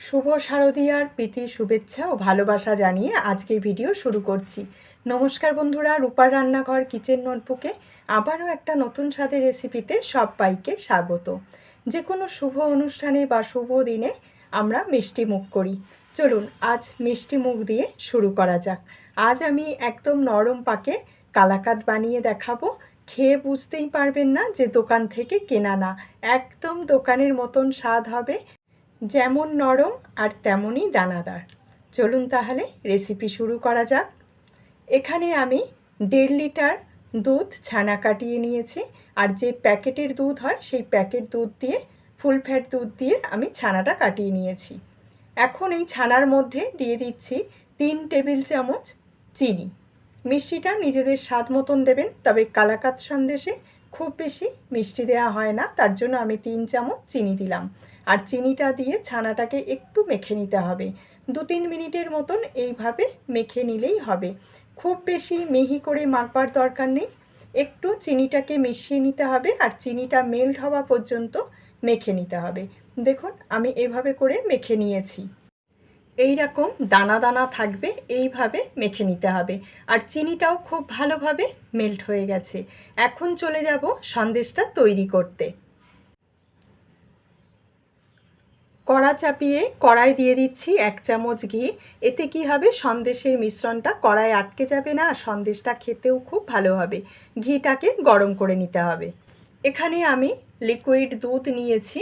শুভ শারদীয়ার প্রীতি শুভেচ্ছা ও ভালোবাসা জানিয়ে আজকের ভিডিও শুরু করছি। নমস্কার বন্ধুরা, রূপার রান্নাঘর কিচেন নোটবুকে আবারও একটা নতুন স্বাদের রেসিপিতে সবাইকে স্বাগত। যে কোনো শুভ অনুষ্ঠানে বা শুভ দিনে আমরা মিষ্টি মুখ করি। চলুন, আজ মিষ্টি মুখ দিয়ে শুরু করা যাক। আজ আমি একদম নরম পাকে কালাকাত বানিয়ে দেখাবো। খেয়ে বুঝতেই পারবেন না যে দোকান থেকে কেনা না, একদম দোকানের মতন স্বাদ হবে। যেমন নরম আর তেমনই দানাদার। চলুন তাহলে রেসিপি শুরু করা যাক। এখানে আমি দেড় লিটার দুধ ছানা কাটিয়ে নিয়েছি আর যে প্যাকেটের দুধ হয় সেই প্যাকেট দুধ দিয়ে, ফুল ফ্যাট দুধ দিয়ে আমি ছানাটা কাটিয়ে নিয়েছি। এখন এই ছানার মধ্যে দিয়ে দিচ্ছি তিন টেবিল চামচ চিনি। মিষ্টিটা নিজেদের স্বাদ মতন দেবেন, তবে কালাকাত সন্দেশে খুব বেশি মিষ্টি দেওয়া হয় না, তার জন্য আমি তিন চামচ চিনি দিলাম। আর চিনিটা দিয়ে ছানাটাকে একটু মেখে নিতে হবে। দু তিন মিনিটের মতন এইভাবে মেখে নিলেই হবে। খুব বেশি মিহি করে মাখবার দরকার নেই। একটু চিনিটাকে মিশিয়ে নিতে হবে আর চিনিটা মেল্ট হওয়া পর্যন্ত মেখে নিতে হবে। দেখুন, আমি এভাবে করে মেখে নিয়েছি। এই রকম দানা দানা থাকবে, এইভাবে মেখে নিতে হবে। আর চিনিটাও খুব ভালোভাবে মেল্ট হয়ে গেছে। এখন চলে যাব সন্দেশটা তৈরি করতে। কড়া চাপিয়ে কড়াই দিয়ে দিচ্ছি এক চামচ ঘি। এতে কি হবে? সন্দেশের মিশ্রণটা কড়াই আটকে যাবে না, আর সন্দেশটা খেতেও খুব ভালো হবে। ঘিটাকে গরম করে নিতে হবে। এখানে আমি লিকুইড দুধ নিয়েছি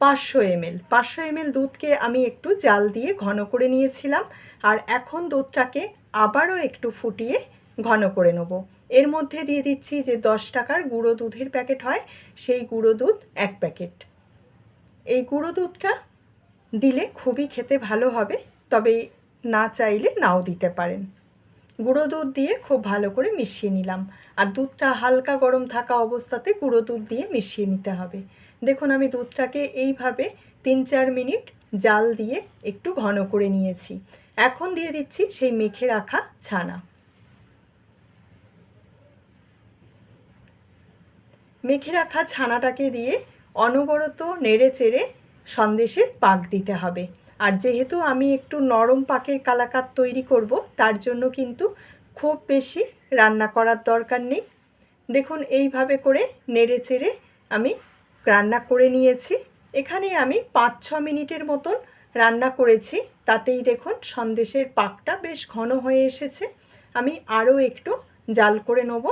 পাঁচশো এমএল। পাঁচশো এমএল দুধকে আমি একটু জাল দিয়ে ঘন করে নিয়েছিলাম, আর এখন দুধটাকে আবারও একটু ফুটিয়ে ঘন করে নেব। এর মধ্যে দিয়ে দিচ্ছি যে দশ টাকার গুঁড়ো দুধের প্যাকেট হয়, সেই গুঁড়ো দুধ এক প্যাকেট। এই গুঁড়ো দুধটা দিলে খুবই খেতে ভালো হবে, তবে না চাইলে নাও দিতে পারেন। গুঁড়ো দুধ দিয়ে খুব ভালো করে মিশিয়ে নিলাম। আর দুধটা হালকা গরম থাকা অবস্থাতে গুঁড়ো দুধ দিয়ে মিশিয়ে নিতে হবে। দেখুন, আমি দুধটাকে এইভাবে তিন চার মিনিট জাল দিয়ে একটু ঘন করে নিয়েছি। এখন দিয়ে দিচ্ছি সেই মেখে রাখা ছানা। মেখে রাখা ছানাটাকে দিয়ে অনবরত নেড়ে চেড়ে সন্দেশের পাক দিতে হবে। আর যেহেতু আমি একটু নরম পাকের কালাকাত তৈরি করব, তার জন্য কিন্তু খুব বেশি রান্না করার দরকার নেই। দেখুন, এইভাবে করে নেড়ে চেড়ে আমি রান্না করে নিয়েছি। এখানে আমি পাঁচ ছ মিনিটের মতন রান্না করেছি। তাতেই দেখুন, সন্দেশের পাকটা বেশ ঘন হয়ে এসেছে। আমি আরও একটু জাল করে নেব।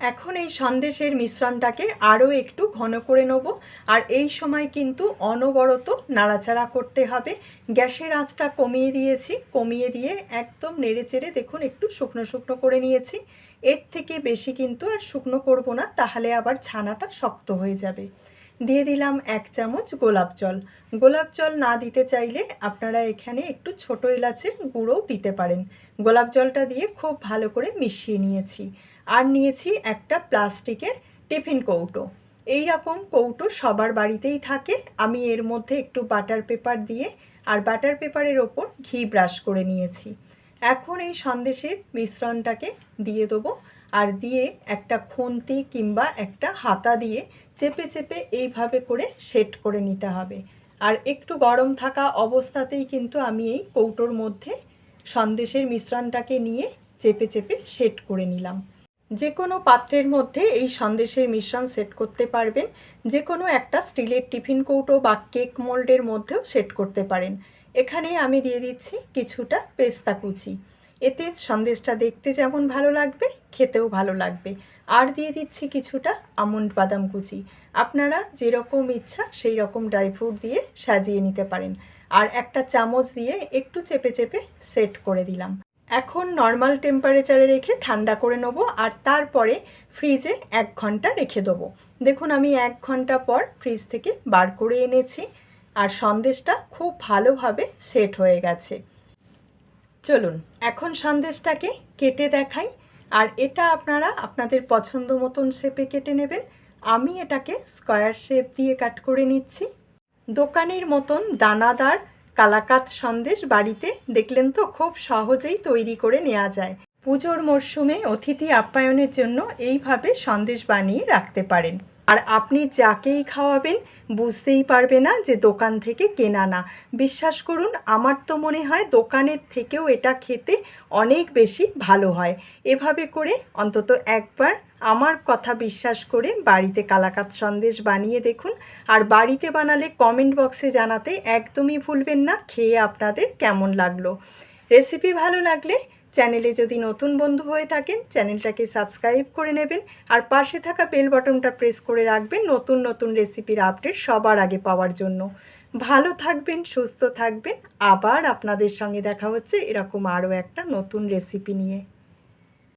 এখন এই সন্দেশের মিশ্রণটাকে আরও একটু ঘন করে নেব। আর এই সময় কিন্তু অনবরত নাড়াচাড়া করতে হবে। গ্যাসের আঁচটা কমিয়ে দিয়েছি। কমিয়ে দিয়ে একদম নেড়েচেড়ে দেখুন একটু শুকনো শুকনো করে নিয়েছি। এর থেকে বেশি কিন্তু আর শুকনো করব না। তাহলে আবার ছানাটা শক্ত হয়ে যাবে। দিয়ে দিলাম এক চামচ গোলাপ জল। গোলাপ জল না দিতে চাইলে আপনারা এখানে একটু ছোট এলাচের গুঁড়োও দিতে পারেন। গোলাপ জলটা দিয়ে খুব ভালো করে মিশিয়ে নিয়েছি। আর নিয়েছি একটা প্লাস্টিকের টিফিন কৌটো। এই রকম কৌটো সবার বাড়িতেই থাকে। আমি এর মধ্যে একটু বাটার পেপার দিয়ে আর বাটার পেপারের ওপর ঘি ব্রাশ করে নিয়েছি। এখন এই সন্দেশের মিশ্রণটাকে দিয়ে দেবো। আর দিয়ে একটা খুন্তি কিংবা একটা হাতা দিয়ে চেপে চেপে এইভাবে করে সেট করে নিতে হবে। আর একটু গরম থাকা অবস্থাতেই কিন্তু আমি এই কৌটোর মধ্যে সন্দেশের মিশ্রণটাকে নিয়ে চেপে চেপে সেট করে নিলাম। যে কোনো পাত্রের মধ্যে এই সন্দেশের মিশ্রণ সেট করতে পারবেন। যে কোনো একটা স্টিলের টিফিন কৌটো বা কেক মোল্ডের মধ্যেও সেট করতে পারেন। এখানে আমি দিয়ে দিচ্ছি কিছুটা পেস্তা কুচি। এতে সন্দেশটা দেখতে যেমন ভালো লাগবে, খেতেও ভালো লাগবে। আর দিয়ে দিচ্ছি কিছুটা আমন্ড বাদাম কুচি। আপনারা যেরকম ইচ্ছা সেই রকম ড্রাই ফ্রুট দিয়ে সাজিয়ে নিতে পারেন। আর একটা চামচ দিয়ে একটু চেপে চেপে সেট করে দিলাম। এখন নর্মাল টেম্পারেচারে রেখে ঠান্ডা করে নেব আর তারপরে ফ্রিজে এক ঘণ্টা রেখে দেবো। দেখুন আমি এক ঘণ্টা পর ফ্রিজ থেকে বার করে এনেছি। আর সন্দেশটা খুব ভালোভাবে সেট হয়ে গেছে। চলুন, এখন সন্দেশটাকে কেটে দেখাই। আর এটা আপনারা আপনাদের পছন্দ মতন শেপে কেটে নেবেন। আমি এটাকে স্কোয়ার শেপ দিয়ে কাট করে নিচ্ছি। দোকানের মতন দানাদার কালাকাত সন্দেশ বাড়িতে দেখলেন তো খুব সহজেই তৈরি করে নেওয়া যায়। পুজোর মরশুমে অতিথি আপ্যায়নের জন্য এইভাবে সন্দেশ বানিয়ে রাখতে পারেন। আর আপনি যাকেই খাওয়াবেন বুঝতেই পারবে না যে দোকান থেকে কেনা না। বিশ্বাস করুন, আমার তো মনে হয় দোকানের থেকেও এটা খেতে অনেক বেশি ভালো হয়। এভাবে করে অন্তত একবার আমার কথা বিশ্বাস করে বাড়িতে কালাকাত সন্দেশ বানিয়ে দেখুন। আর বাড়িতে বানালে কমেন্ট বক্সে জানাতে একদমই ভুলবেন না, খেয়ে আপনাদের কেমন লাগল। রেসিপি ভালো লাগলে চ্যানেলে যদি নতুন বন্ধু হয়ে থাকেন, চ্যানেলটাকে সাবস্ক্রাইব করে নেবেন আর পাশে থাকা বেল বটনটা প্রেস করে রাখবেন নতুন নতুন রেসিপির আপডেট সবার আগে পাওয়ার জন্য। ভালো থাকবেন, সুস্থ থাকবেন। আবার আপনাদের সঙ্গে দেখা হচ্ছে এরকম আরও একটা নতুন রেসিপি নিয়ে।